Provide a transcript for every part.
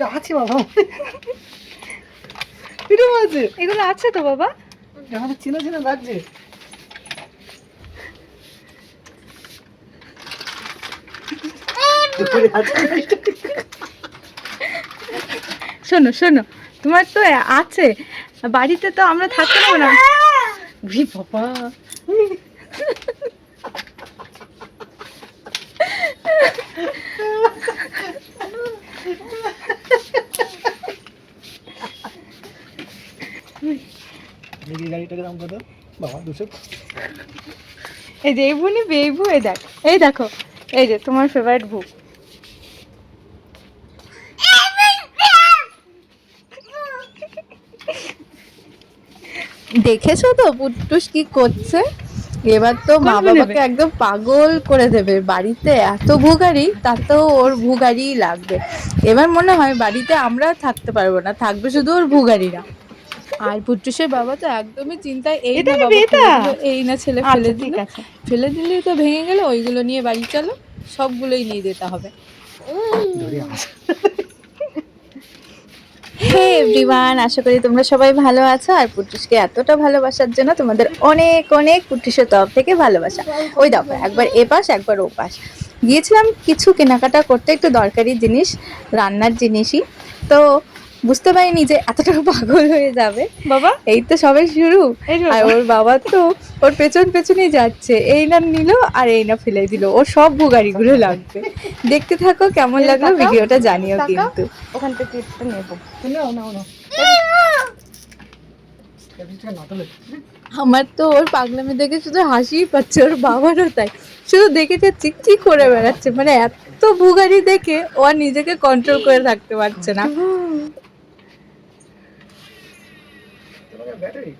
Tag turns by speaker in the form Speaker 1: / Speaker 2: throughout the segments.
Speaker 1: যাচ্ছি বাবা। এরকম আছে?
Speaker 2: এগুলো আছে তো বাবা।
Speaker 1: আমাদের চিনা চিনা লাগছে।
Speaker 2: শোনো শোনো তোমার তো আছে। বাড়িতে তো আমরা থাকতে পারব না। বাবা।
Speaker 1: দেখি গাড়িটাকে দাম কত? বাবা দুশো।
Speaker 2: এই যে এই ভু নিবি এই ভু এই দেখ এই দেখো এই যে তোমার ফেভারিট ভু
Speaker 3: দেখেছ তো পুট্টুস কি করছে? এবার তো মা বাবাকে একদম পাগল করে দেবে। বাড়িতে এত ভুগারি তাতেও ওর ভুগারিই লাগবে। এবার মনে হয় বাড়িতে আমরা থাকতে পারব না থাকবে শুধু ওর ভুগারিরা আর পুট্টুসের বাবা তো একদমই চিন্তায় এই না বাবা দিলো, এই না ছেলে
Speaker 2: আচ্ছা
Speaker 3: ফেলে দিল। ফেলে দিলেই তো ভেঙে গেল ওইগুলো নিয়ে বাড়ি চলো সবগুলোই নিয়ে যেতে হবে। হে এভরিওয়ান আশা করি তোমরা সবাই ভালো আছো আর পুটুসকে এতটা ভালোবাসার জন্য তোমাদের অনেক অনেক পুটুসের তরফ থেকে ভালোবাসা। ওই দেখো একবার এ পাশ একবার ও পাশ গিয়েছিলাম কিছু কেনাকাটা করতে একটু দরকারি জিনিস রান্নার জিনিসই। তো বুঝতে পারিনি যে এতটা পাগল হয়ে যাবে।
Speaker 2: বাবা?
Speaker 3: এই তো সবে শুরু। আর ওর বাবা তো ওর পেছন পেছনেই যাচ্ছে। এই না নিল আর এই না ফেলে দিল। ওর সব ভুগারিগুলো লাগবে। দেখতে থাকো কেমন লাগল ভিডিওটা জানিও কিন্তু।
Speaker 2: ওখান থেকে একটা নেব
Speaker 3: আমার তো ওর পাগলামি দেখে শুধু হাসিই পাচ্ছে ওর বাবারও তাই। শুধু দেখে যে চিকচিক করে বেড়াচ্ছে। মানে এত ভুগারি দেখে ও আর নিজেকে কন্ট্রোল করে থাকতে পারছে না।
Speaker 1: তোমার ব্যাটারি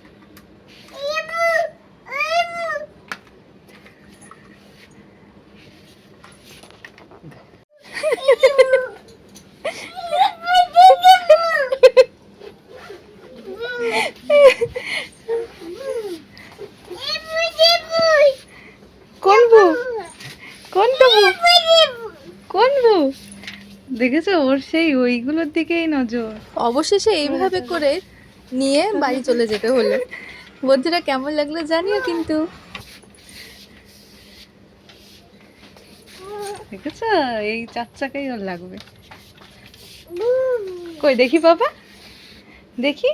Speaker 2: দেখেছ? ওর সেই ওইগুলোর দিকেই নজর।
Speaker 3: অবশেষে এইভাবে করে নিয়ে বাড়ি চলে যেতে হলো। বন্ধুরা, কেমন লাগল জানিও কিন্তু।
Speaker 2: দেখেছ? এই চার চাকাই ওর লাগবে। কই, দেখি বাবা? দেখি।